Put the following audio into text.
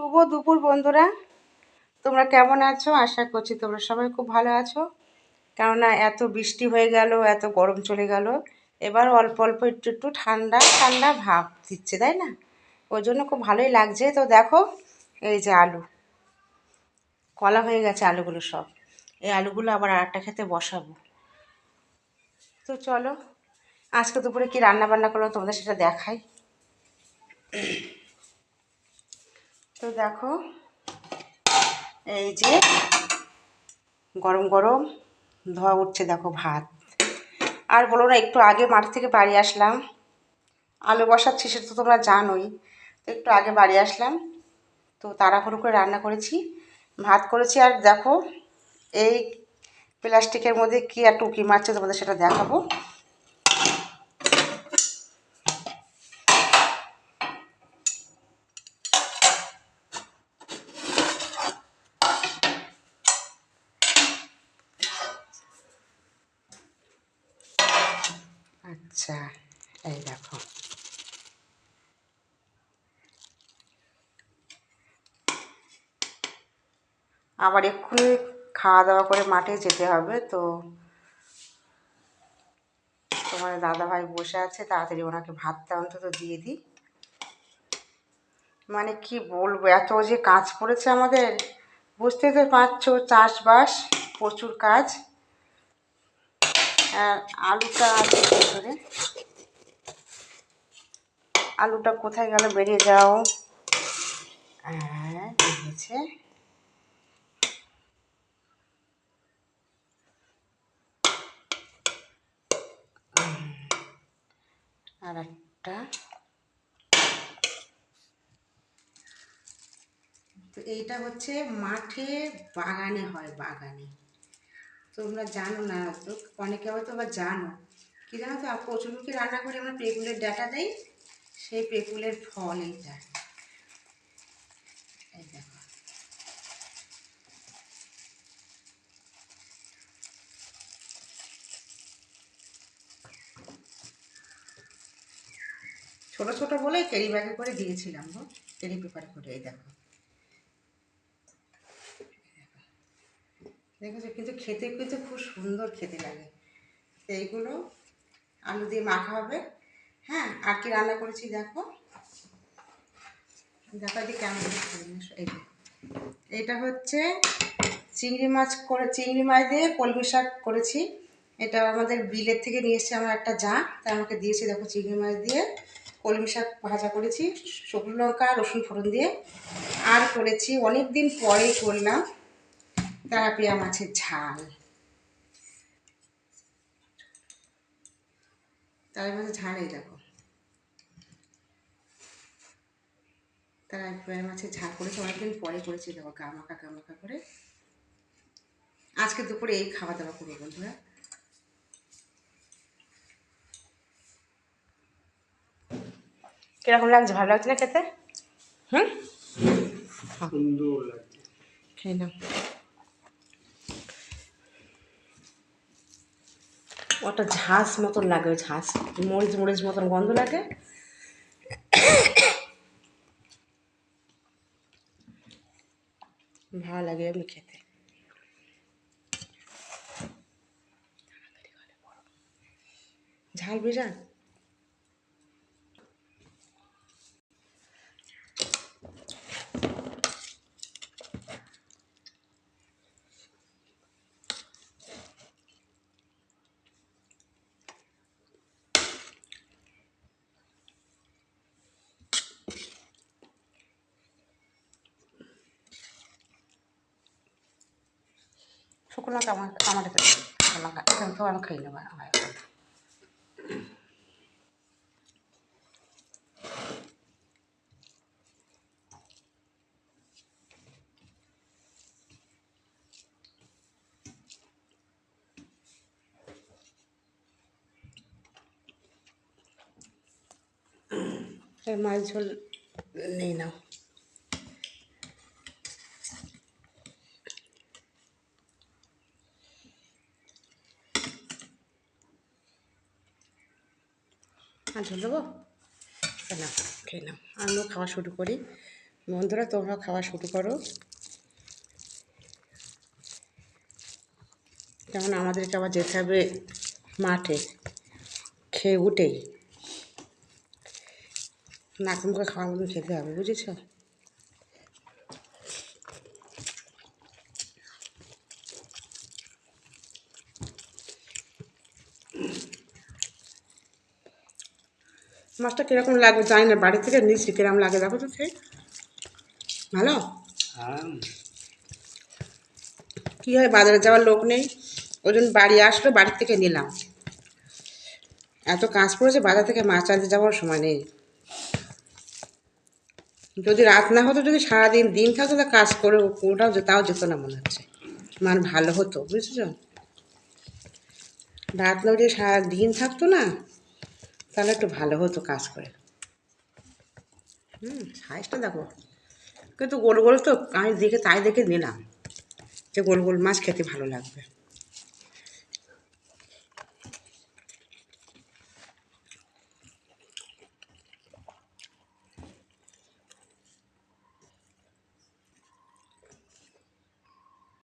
শুভ দুপুর বন্ধুরা। তোমরা কেমন আছো? আশা করছি তোমরা সবাই খুব ভালো আছো। কেননা এত বৃষ্টি হয়ে গেল, এত গরম চলে গেল। এবার অল্প অল্প একটু একটু ঠান্ডা ঠান্ডা ভাব দিচ্ছে, তাই না? ওই জন্য খুব ভালোই লাগছে। তো দেখো, এই যে আলু। কলা হয়ে গেছে আলুগুলো সব। এই আলুগুলো আবার আরেকটা খেতে বসাবো। তো চলো, আজকে দুপুরে কি রান্না বান্না করল তোমাদের সেটা দেখাই। তো দেখো, এই যে গরম গরম ধোয়া উঠছে দেখো ভাত। আর বলো না, একটু আগে মাঠ থেকে বাড়ি আসলাম। আলু বসাচ্ছি সেটা তো তোমরা জানোই। তো একটু আগে বাড়ি আসলাম, তো তাড়াহুড়ো করে রান্না করেছি, ভাত করেছি। আর দেখো, এই প্লাস্টিকের মধ্যে কী আর উকি মারছে তোমাদের সেটা দেখাবো। আচ্ছা এই দেখো। আবার এক্ষুনি খাওয়া দাওয়া করে মাঠে যেতে হবে, তো তোমার দাদাভাই বসে আছে, তাড়াতাড়ি ওনাকে ভাতটা অন্তত দিয়ে দিই। মানে কি বলব, এত যে কাজ পড়েছে আমাদের, বুঝতেই তো পারছ, চাষবাস প্রচুর কাজ। আর আলুটা আছে ভেতরে। আলুটা কোথায় গেল বেরিয়ে যাও। হ্যাঁ আর একটা। তো এইটা হচ্ছে মাঠে বাগানে হয়, বাগানে। তোমরা জানো না তো, অনেকে হয়তো বা জানো। কি জানো তো কচুরমুখী রান্না করে আমরা পেগুলের ডাটা দেই, সেই পেগুলের ফল এইটা। ছোট ছোট বলে ক্যারি ব্যাগে করে দিয়েছিলাম গো ক্যারি পেপার করে, এই দেখো। দেখেছ? কিন্তু খেতে কিন্তু খুব সুন্দর খেতে লাগে। এইগুলো আলু দিয়ে মাখা হবে। হ্যাঁ আর কি রান্না করেছি দেখো। দেখো যে কেমন এটা হচ্ছে চিংড়ি মাছ করে, চিংড়ি মাছ দিয়ে কলমি শাক করেছি। এটা আমাদের বিলের থেকে নিয়ে এসেছে আমার একটা যা। তা আমাকে দিয়েছে দেখো চিংড়ি মাছ দিয়ে। কলমি শাক ভাজা করেছি। শুকনো লঙ্কা, রসুন ফোড়ন দিয়ে। আর করেছি অনেক দিন পরেই করলাম। তেলাপিয়া মাছের ঝাল। তেলাপিয়া মাছের ঝাল এই দেখো। তেলাপিয়া মাছের ঝাল করেছি অনেকদিন পরে করেছি দেখো গামাকা গামাকা করে। আজকে দুপুরে এই খাওয়া দাওয়া করব বন্ধুরা। কীরকম লাগছে ভালো লাগছে না খেতে? হুম? সুন্দর লাগছে। খেয়ে নাও। ওটা ঝাঁস মতন লাগে, ওই ঝাঁস, মরিচ মরিচ মতন গন্ধ লাগে। ভালো লাগে আমি খেতে। ঝাল বিরাট শুকনো লঙ্কা আমার আমার এটা শুকনো লঙ্কা এখান থেকেও আমি খেয়ে নেব আমার এখন। এর মাছ ঝোল নেই নাও আর দেবো? না খেয়ে নাও আমিও খাওয়া শুরু করি। বন্ধুরা তোমরা খাওয়া শুরু করো। যেমন আমাদেরকে আবার যেতে হবে মাঠে। খেয়ে উঠেই। নাক মুখে খাওয়ার মতন খেতে হবে, বুঝেছ? মাছটা কীরকম লাগবে জানি না বাড়ি থেকে নিচ্ছি কীরকম লাগে দেখো তো খেয়ে ভালো? হ্যাঁ। কী হয় বাজারে যাওয়ার লোক নেই ওই জন্য বাড়ি আসলো বাড়ির থেকে নিলাম। এত কাজ পড়েছে বাজার থেকে মাছ আনতে যাওয়ার সময় নেই। যদি রাত না হতো যদি সারাদিন দিন থাকতো তা কাজ করে ওটাও যে- তাও যেত না মনে হচ্ছে। মানে ভালো হতো বুঝেছ? রাত না যদি সারা দিন থাকতো না। তাহলে একটু ভালো হতো কাজ করে। হুম সাইজটা দেখো। কিন্তু গোল গোল তো আমি দেখে, তাই দেখে নিলাম যে গোল গোল মাছ খেতে ভালো লাগবে।